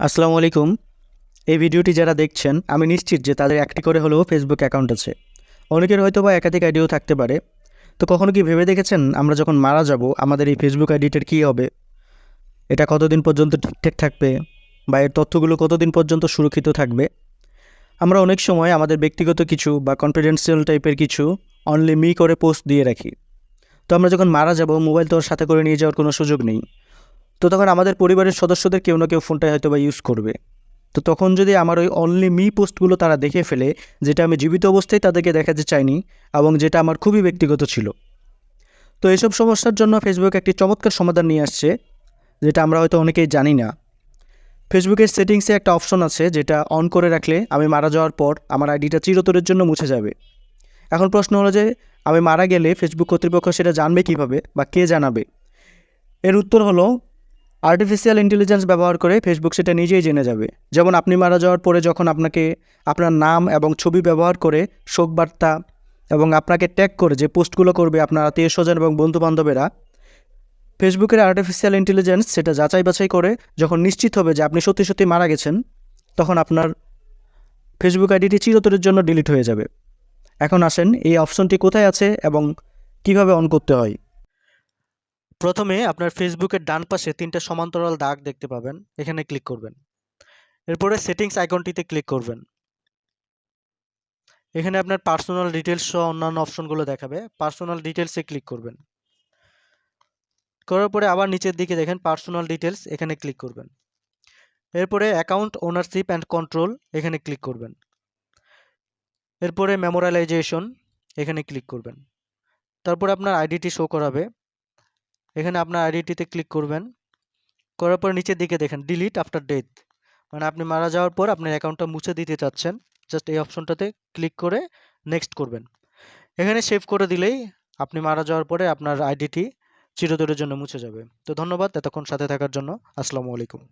আসসালামু আলাইকুম। এই ভিডিওটি যারা দেখছেন, আমি নিশ্চিত যে তাদের একটি করে হলেও ফেসবুক অ্যাকাউন্ট আছে। অনেকের হয়তো বা একাধিক আইডিও থাকতে পারে। তো কখনো কি ভেবে দেখেছেন আমরা যখন মারা যাব, আমাদের এই ফেসবুক আইডিটার কী হবে? এটা কতদিন পর্যন্ত ঠিকঠাক থাকবে? বা এর তথ্যগুলো কতদিন পর্যন্ত সুরক্ষিত থাকবে? আমরা অনেক সময় আমাদের ব্যক্তিগত কিছু বা কনফিডেন্সিয়াল টাইপের কিছু অনলি মি করে পোস্ট দিয়ে রাখি। তো আমরা যখন মারা যাব মোবাইল তো সাথে করে নিয়ে যাওয়ার কোনো সুযোগ নেই। তো তখন আমাদের পরিবারের সদস্যদের কেউ না কেউ ফোনটা হয়তো বা ইউজ করবে। তো তখন যদি আমার ওই অনলি মি পোস্টগুলো তারা দেখে ফেলে, যেটা আমি জীবিত অবস্থায় তাদেরকে দেখাতে চাইনি এবং যেটা আমার খুবই ব্যক্তিগত ছিল। তো এইসব সমস্যার জন্য ফেসবুক একটি চমৎকার সমাধান নিয়ে আসছে, যেটা আমরা হয়তো অনেকেই জানি না। ফেসবুকের সেটিংসে একটা অপশন আছে, যেটা অন করে রাখলে আমি মারা যাওয়ার পর আমার আইডিটা চিরতরের জন্য মুছে যাবে। এখন প্রশ্ন হলো যে, আমি মারা গেলে ফেসবুক কর্তৃপক্ষ সেটা জানবে কীভাবে বা কে জানাবে? এর উত্তর হলো আর্টিফিশিয়াল ইন্টেলিজেন্স ব্যবহার করে ফেসবুক সেটা নিজেই জেনে যাবে। যেমন আপনি মারা যাওয়ার পরে যখন আপনাকে আপনার নাম এবং ছবি ব্যবহার করে শোকবার্তা এবং আপনাকে ট্যাগ করে যে পোস্টগুলো করবে আপনার আত্মীয় স্বজন এবং বন্ধুবান্ধবেরা ফেসবুকের আর্টিফিশিয়াল ইন্টেলিজেন্স সেটা যাচাই বাছাই করে যখন নিশ্চিত হবে যে আপনি সত্যি সত্যি মারা গেছেন, তখন আপনার ফেসবুক আইডিটি চিরতরের জন্য ডিলিট হয়ে যাবে। এখন আসেন এই অপশনটি কোথায় আছে এবং কীভাবে অন করতে হয়? প্রথমে আপনার ফেসবুকের ডান পাশে তিনটা সমান্তরাল দাগ দেখতে পাবেন। এখানে ক্লিক করবেন। এরপরে সেটিংস আইকনটিতে ক্লিক করবেন। এখানে আপনার পার্সোনাল ডিটেলস সহ অন্যান্য অপশনগুলো দেখাবে। পার্সোনাল ডিটেলসে ক্লিক করবেন। করার পরে আবার নিচের দিকে দেখেন পার্সোনাল ডিটেলস এখানে ক্লিক করবেন। এরপরে অ্যাকাউন্ট ওনারশিপ অ্যান্ড কন্ট্রোল এখানে ক্লিক করবেন। এরপরে মেমোরালাইজেশন এখানে ক্লিক করবেন। তারপরে আপনার আইডিটি শো করাবে। এখানে আপনার আইডিটিতে ক্লিক করবেন। করার পর নিচের দিকে দেখেন ডিলিট আফটার ডেথ মানে আপনি মারা যাওয়ার পর আপনার অ্যাকাউন্টটা মুছে দিতে চাচ্ছেন। জাস্ট এই অপশনটাতে ক্লিক করে নেক্সট করবেন। এখানে সেভ করে দিলেই আপনি মারা যাওয়ার পরে আপনার আইডিটি চিরতরের জন্য মুছে যাবে। তো ধন্যবাদ এতক্ষণ সাথে থাকার জন্য। আসসালামু আলাইকুম।